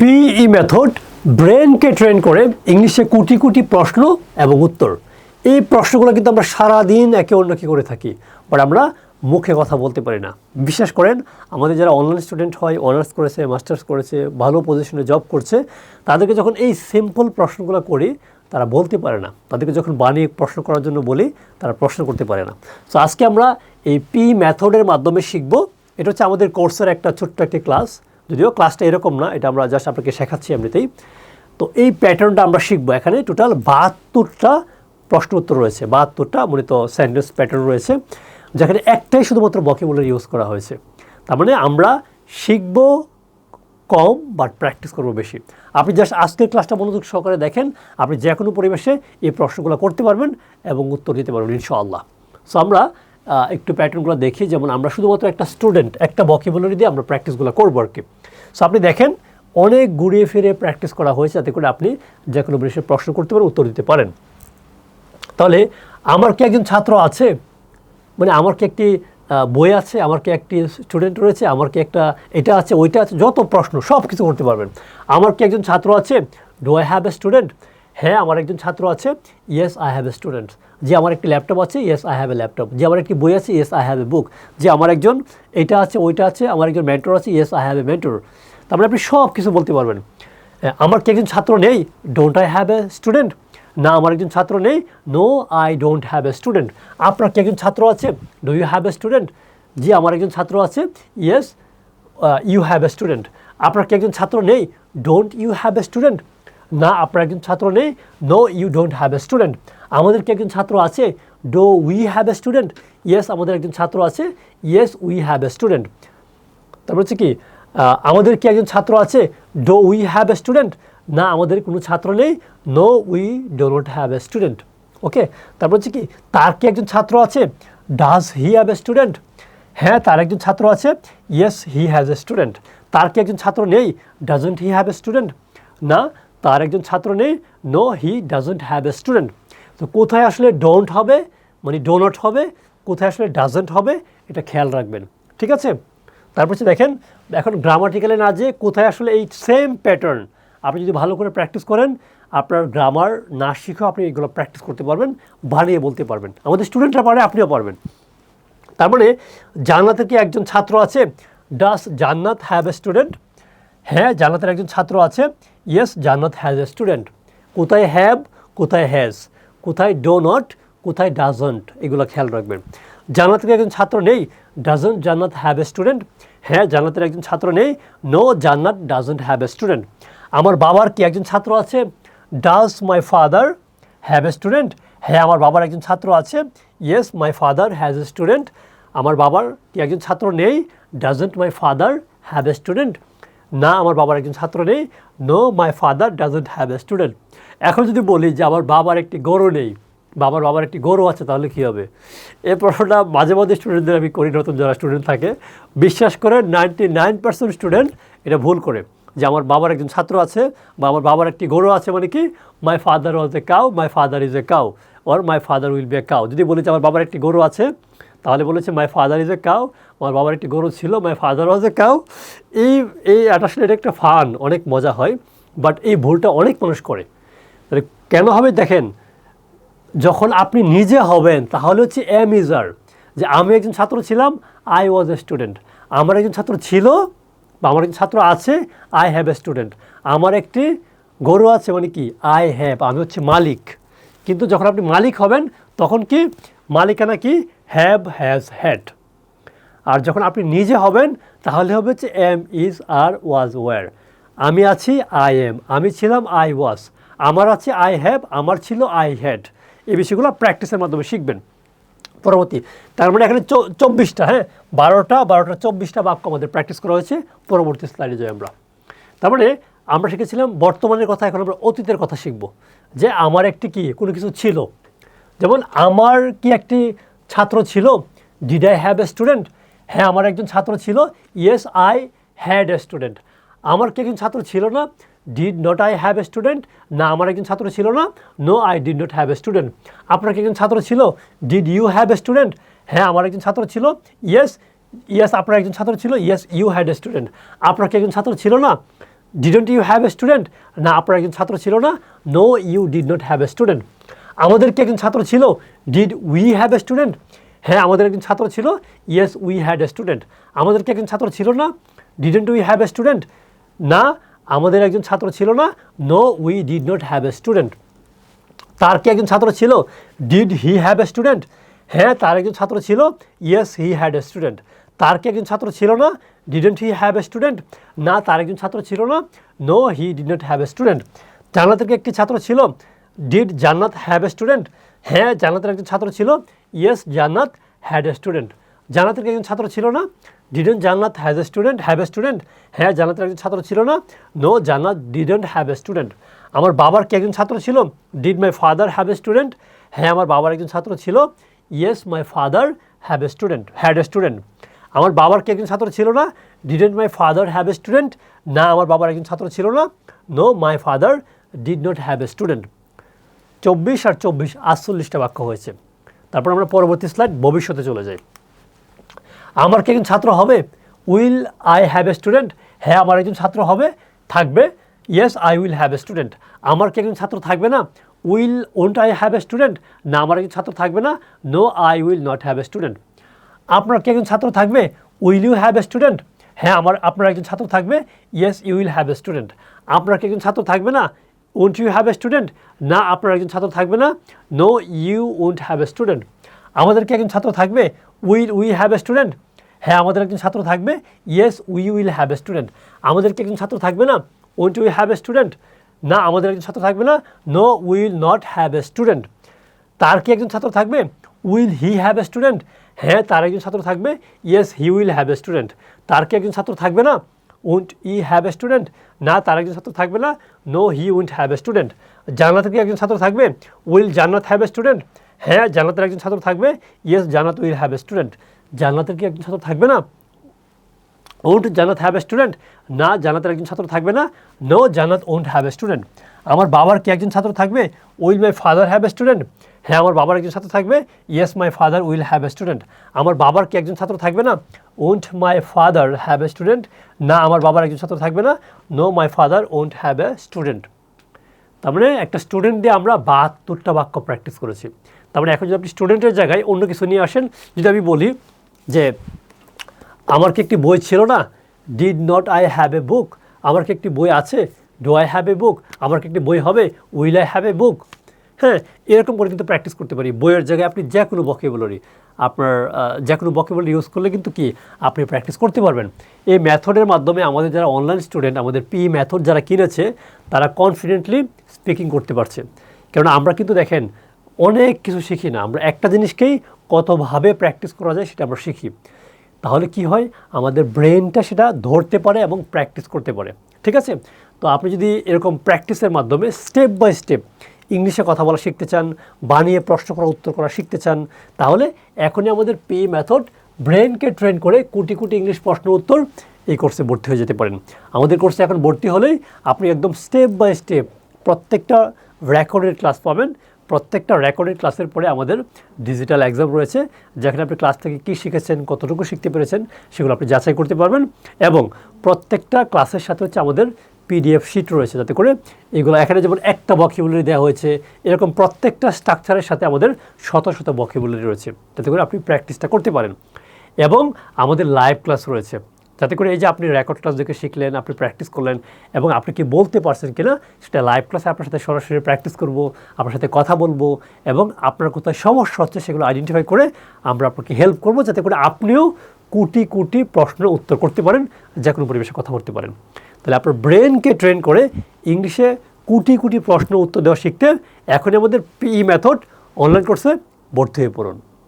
পিই method ব্রেনকে train করে ইংলিশে কোটি কোটি প্রশ্ন এবং উত্তর। এই প্রশ্নগুলো কিন্তু আমরা সারাদিন একে অন্যকে করে থাকি বাট আমরা মুখে কথা বলতে পারি না। বিশ্বাস করেন, আমাদের যারা অনলাইন স্টুডেন্ট হয় অনার্স করেছে মাস্টার্স করেছে, ভালো পজিশনে জব করছে, তাদেরকে যখন এই সিম্পল প্রশ্নগুলো করি, তারা বলতে পারে না। তাদেরকে যখন বানিয়ে প্রশ্ন করার জন্য বলি, তারা প্রশ্ন করতে পারে না। সো আজকে আমরা এই পি মেথডের মাধ্যমে শিখব। এটা হচ্ছে আমাদের কোর্সের একটা ছোট্ট একটি ক্লাস যদিও ক্লাসটা এরকম না, এটা আমরা জাস্ট আপনাকে শেখাচ্ছি এমনিতেই। তো এই প্যাটার্নটা আমরা শিখব। এখানে টোটাল বাহাত্তরটা প্রশ্ন উত্তর রয়েছে। বাহাত্তরটা মূলত সেন্টেন্স প্যাটার্ন রয়েছে, যেখানে একটাই শুধুমাত্র বকেবুলারি ইউজ করা হয়েছে। তার মানে আমরা শিখব কম বাট প্র্যাকটিস করব বেশি। আপনি জাস্ট আজকের ক্লাসটা মনোযোগ সহকারে দেখেন, আপনি যে কোনো পরিবেশে এই প্রশ্নগুলো করতে পারবেন এবং উত্তর দিতে পারবেন, ইনশাআল্লাহ। সো আমরা একটু প্যাটার্নগুলো দেখি। যেমন আমরা শুধুমাত্র একটা স্টুডেন্ট একটা বকেবুলারি দিয়ে আমরা প্র্যাকটিসগুলো করব আর কি। সো আপনি দেখেন, অনেক ঘুরিয়ে ফিরে প্র্যাকটিস করা হয়েছে, যাতে করে আপনি যে কোনো বিষয়ে প্রশ্ন করতে পারেন, উত্তর দিতে পারেন। তাহলে, আমার কি একজন ছাত্র আছে? মানে আমার কি একটি বই আছে? আমার কি একটি স্টুডেন্ট রয়েছে? আমার কি একটা এটা আছে, ওইটা আছে, যত প্রশ্ন সব কিছু করতে পারবেন। আমার কি একজন ছাত্র আছে? Do I have a student হ্যাঁ আমার একজন ছাত্র আছে। Yes I have a student যে আমার একটি ল্যাপটপ আছে yes I have a laptop যে আমার একটি বই আছে yes I have a book যে আমার একজন এটা আছে, ওইটা আছে, আমার একজন মেন্টর আছে yes I have a mentor তারপরে আপনি সব কিছু বলতে পারবেন। আমার কি একজন ছাত্র নেই? Don't I have a student না, আমার একজন ছাত্র নেই। No I don't have a student আপনার কি একজন ছাত্র আছে? Do you have a student জি আমার একজন ছাত্র আছে yes you have a student আপনার কি একজন ছাত্র নেই? Don't you have a student না, আপনার একজন ছাত্র নেই। No you don't have a student আমাদের কি একজন ছাত্র আছে? Do we have a student yes আমাদের একজন ছাত্র আছে। Yes we have a student তারপর হচ্ছে কি আমাদের কি একজন ছাত্র আছে? Do we have a student না, আমাদের কোনো ছাত্র নেই। No we do not have a student okay তারপর হচ্ছে কি, তার কি একজন ছাত্র আছে? Does he have a student হ্যাঁ তার একজন ছাত্র আছে। Yes he has a student তার কি একজন ছাত্র নেই? Doesn't he have a student না তার একজন ছাত্র নেই। No he doesn't have a student তো কোথায় আসলে ডোন্ট হবে? মানে ডোনট হবে? কোথায় আসলে ডাজন্ট হবে? এটা খেয়াল রাখবেন। ঠিক আছে? তারপর হচ্ছে দেখেন, এখন গ্রামাটিক্যালে না যে কোথায় আসলে এই সেম প্যাটার্ন আপনি যদি ভালো করে প্র্যাকটিস করেন, আপনার গ্রামার না শিখেও আপনি এগুলো প্র্যাকটিস করতে পারবেন, বানিয়ে বলতে পারবেন। আমাদের স্টুডেন্টরা পারে, আপনিও পারবেন। তার মানে জান্নাতের কি একজন ছাত্র আছে? ডাস জান্নাত হ্যাভ এ স্টুডেন্ট হ্যাঁ জান্নাতের একজন ছাত্র আছে। Yes Jannat has a student কোথায় হ্যাভ কোথায় হ্যাজ কোথায় ডো নট কোথায় ডাজন্ট এগুলো খেয়াল রাখবেন। জান্নাতের একজন ছাত্র নেই ডাজন্ট জান্নাত হ্যাভ এ স্টুডেন্ট হ্যাঁ জান্নাতের একজন ছাত্র নেই নো জান্নাত ডাজন্ট হ্যাভ এ স্টুডেন্ট আমার বাবার কি একজন ছাত্র আছে? Does my father have a student হ্যাঁ আমার বাবার একজন ছাত্র আছে। Yes my father has a student আমার বাবার কি একজন ছাত্র নেই? Doesn't my father have a student না, আমার বাবার একজন ছাত্র নেই no my father doesn't have a student এখন যদি বলি যে আমার বাবার একটি গরু নেই, বাবার বাবার একটি গরু আছে, তাহলে কী হবে? এই প্রশ্নটা মাঝে মাঝে স্টুডেন্টদের আমি করি, নতুন যারা স্টুডেন্ট থাকে। বিশ্বাস করে নাইনটি নাইন পার্সেন্ট স্টুডেন্ট এটা ভুল করে, যে আমার বাবার একজন ছাত্র আছে, বা আমার বাবার একটি গরু আছে মানে কি my father was a cow my father is a cow or my father will be a cow যদি বলি যে আমার বাবার একটি গরু আছে তাহলে বলেছে my father is a cow আমার বাবার একটি গরু ছিল মাই ফাদার ওয়াজ এ কাউ এই এই আসলে এটা একটা ফান অনেক মজা হয় বাট এই ভুলটা অনেক মানুষ করে। তাহলে কেন হবে? দেখেন, যখন আপনি নিজে হবেন, তাহলে হচ্ছে এম ইজার যে আমি একজন ছাত্র ছিলাম আই ওয়াজ এ স্টুডেন্ট আমার একজন ছাত্র ছিল, বা আমার একজন ছাত্র আছে আই হ্যাভ এ স্টুডেন্ট আমার একটি গরু আছে মানে কি? আই হ্যাভ আমি হচ্ছে মালিক। কিন্তু যখন আপনি মালিক হবেন, তখন কি? মালিকানা কি? হ্যাভ হ্যাজ হ্যাড আর যখন আপনি নিজে হবেন, তাহলে হবে হচ্ছে am is are was were আমি আছি আই এম আমি ছিলাম আই ওয়াজ আমার আছে আই হ্যাভ আমার ছিল আই হ্যাড এই বিষয়গুলো প্র্যাকটিসের মাধ্যমে শিখবেন। পরবর্তী, তার মানে এখানে চব্বিশটা হ্যাঁ? বারোটা বারোটা, চব্বিশটা বাক্য আমাদের প্র্যাকটিস করা হয়েছে। পরবর্তী স্লাইডে যাই আমরা। তার মানে আমরা শিখেছিলাম, বর্তমানের কথা এখন আমরা অতীতের কথা শিখব। যে আমার একটি কি? কোনো কিছু ছিল। যেমন, আমার কি একটি ছাত্র ছিল did I have a student হ্যাঁ আমার একজন ছাত্র ছিল। Yes I had a student আমার কি একজন ছাত্র ছিল না? Did not I have a student না, আমার একজন ছাত্র ছিল না। No I did not have a student আপনার কি একজন ছাত্র ছিল? Did you have a student হ্যাঁ আমার একজন ছাত্র ছিল। ইয়েস ইয়েস আপনার একজন ছাত্র ছিল। Yes you had a student আপনার কি একজন ছাত্র ছিল না? Didn't you have a student না, আপনার একজন ছাত্র ছিল না। No you did not have a student আমাদের কি একজন ছাত্র ছিল? Did we have a student হ্যাঁ আমাদের একজন ছাত্র ছিল। Yes we had a student আমাদের কি একজন ছাত্র ছিল না? Didn't we have a student না, আমাদের একজন ছাত্র ছিল না। No we did not have a student তার কি একজন ছাত্র ছিল? Did he have a student হ্যাঁ তার একজন ছাত্র ছিল। Yes he had a student তার কি একজন ছাত্র ছিল না? Didn't he have a student না, তার একজন ছাত্র ছিল না। No he did not have a student জান্নাতের কি একটি ছাত্র ছিল? ডিড জান্নাত হ্যাভ এ স্টুডেন্ট হ্যাঁ জান্নাতের একজন ছাত্র ছিল। ইয়েস জান্নাত হ্যাড এ স্টুডেন্ট জান্নাতের একজন ছাত্র ছিল না। Didn't Jannat has a student have a student হ্যাঁ জান্নাতের একজন ছাত্র ছিল না। নো জান্নাত ডিডেন্ট হ্যাভ এ স্টুডেন্ট আমার বাবার কি একজন ছাত্র ছিল? Did my father have a student হ্যাঁ আমার বাবার একজন ছাত্র ছিল। Yes my father have a student had a student আমার বাবার কি একজন ছাত্র ছিল না? Didn't my father have a student না, আমার বাবার একজন ছাত্র ছিল না। No my father did not have a student চব্বিশ আর চব্বিশ আটচল্লিশটা বাক্য হয়েছে। তারপর আমরা পরবর্তী স্লাইড ভবিষ্যতে চলে যাই। আমার কি একজন ছাত্র হবে? Will I have a student হ্যাঁ আমার একজন ছাত্র হবে, থাকবে। Yes I will have a student আমার কি একজন ছাত্র থাকবে না? Will won't I have a student না, আমার একজন ছাত্র থাকবে না। No I will not have a student আপনার কি একজন ছাত্র থাকবে? Will you have a student হ্যাঁ আমার, আপনার একজন ছাত্র থাকবে। Yes you will have a student আপনার কি একজন ছাত্র থাকবে না? Won't you have a student না, আপনার একজন ছাত্র থাকবে না। No you won't have a student আমাদের কি একজন ছাত্র থাকবে? Will we have a student হ্যাঁ আমাদের একজন ছাত্র থাকবে। Yes we will have a student আমাদের কি একজন ছাত্র থাকবে না? Won't we have a student না, আমাদের একজন ছাত্র থাকবে না। No will not have a student তার কি একজন ছাত্র থাকবে? Will he have a student হ্যাঁ তার একজন ছাত্র থাকবে। Yes he will have a student তার কি একজন ছাত্র থাকবে না? Won't he have a student না, তার একজন ছাত্র থাকবে না। No he won't have a student জান্নাতের কি একজন ছাত্র থাকবে? উইল জান্নাত হ্যাভ এ স্টুডেন্ট হ্যাঁ জান্নাতের একজন ছাত্র থাকবে। ইয়েস জান্নাত উইল হ্যাভ এ স্টুডেন্ট জান্নাতের কি একজন ছাত্র থাকবে না? ওন্ট জান্নাত হ্যাভ এ স্টুডেন্ট না, জান্নাতের একজন ছাত্র থাকবে না। নো জান্নাত ওন্ট হ্যাভ এ স্টুডেন্ট আমার বাবার কি একজন ছাত্র থাকবে? Will my father have a student হ্যাঁ আমার বাবার একজন ছাত্র থাকবে। Yes my father will have a student আমার বাবার কি একজন ছাত্র থাকবে না? Won't my father have a student না, আমার বাবার একজন ছাত্র থাকবে না। No my father won't have a student তার মানে একটা স্টুডেন্ট দিয়ে আমরা বাহাত্তরটা বাক্য প্র্যাকটিস করেছি। তার মানে এখন যদি আপনি স্টুডেন্টের জায়গায় অন্য কিছু নিয়ে আসেন, যদি আমি বলি যে, আমার কি একটি বই ছিল না? Did not I have a book আমার কি একটি বই আছে? Do I have a book আমার কি একটি বই হবে? Will I have a book হ্যাঁ এরকম করে কিন্তু প্র্যাকটিস করতে পারি। বইয়ের জায়গায় আপনি যে কোনো বকেবুলারি আপনার যে কোনো বকেবুলারি ইউজ করলে কিন্তু কি, আপনি প্র্যাকটিস করতে পারবেন। এই মেথডের মাধ্যমে আমাদের যারা অনলাইন স্টুডেন্ট আমাদের পি মেথড যারা কিনেছে, তারা কনফিডেন্টলি স্পিকিং করতে পারছে। কেননা আমরা কিন্তু দেখেন, অনেক কিছু শিখি না। আমরা একটা জিনিসকেই কতভাবে প্র্যাকটিস করা যায় সেটা আমরা শিখি। তাহলে কি হয়? আমাদের ব্রেনটা সেটা ধরতে পারে এবং প্র্যাকটিস করতে পারে। ঠিক আছে? তো আপনি যদি এরকম প্র্যাকটিসের মাধ্যমে স্টেপ বাই স্টেপ ইংলিশে কথা বলা শিখতে চান, বানিয়ে প্রশ্ন করা, উত্তর করা শিখতে চান, তাহলে এখনই আমাদের পে মেথড ব্রেনকে ট্রেন করে কোটি কোটি ইংলিশ প্রশ্ন উত্তর এই কোর্সে ভর্তি হয়ে যেতে পারেন। আমাদের কোর্সে এখন ভর্তি হলেই আপনি একদম স্টেপ বাই স্টেপ প্রত্যেকটা রেকর্ডেড ক্লাস পাবেন। প্রত্যেকটা রেকর্ডেড ক্লাসের পরে আমাদের ডিজিটাল এক্সাম রয়েছে, যেখানে আপনি ক্লাস থেকে কী শিখেছেন, কতটুকু শিখতে পেরেছেন, সেগুলো আপনি যাচাই করতে পারবেন। এবং প্রত্যেকটা ক্লাসের সাথে হচ্ছে আমাদের পিডিএফ শিট রয়েছে যাতে করে এগুলো এখানে যেমন একটা বকিবুলারি দেওয়া হয়েছে, এরকম প্রত্যেকটা স্ট্রাকচারের সাথে আমাদের শত শত বকিবুলারি রয়েছে, যাতে করে আপনি প্র্যাকটিসটা করতে পারেন। এবং আমাদের লাইভ ক্লাস রয়েছে, যাতে করে এই যে আপনি রেকর্ড ক্লাস দেখে শিখলেন, আপনি প্র্যাকটিস করলেন, এবং আপনি কি বলতে পারছেন কিনা, সেটা লাইভ ক্লাসে আপনার সাথে সরাসরি প্র্যাকটিস করব, আপনার সাথে কথা বলব, এবং আপনার কোথায় সমস্যা হচ্ছে সেগুলো আইডেন্টিফাই করে আমরা আপনাকে হেল্প করব, যাতে করে আপনিও কোটি কোটি প্রশ্নের উত্তর করতে পারেন, যে কোনো পরিবেশে কথা বলতে পারেন। তাহলে আপনার ব্রেনকে ট্রেন করে ইংলিশে কুটি কুটি প্রশ্ন উত্তর দেওয়া শিখতে এখন আমাদের পি মেথড অনলাইন কোর্সে ভর্তি হয়ে পড়ুন।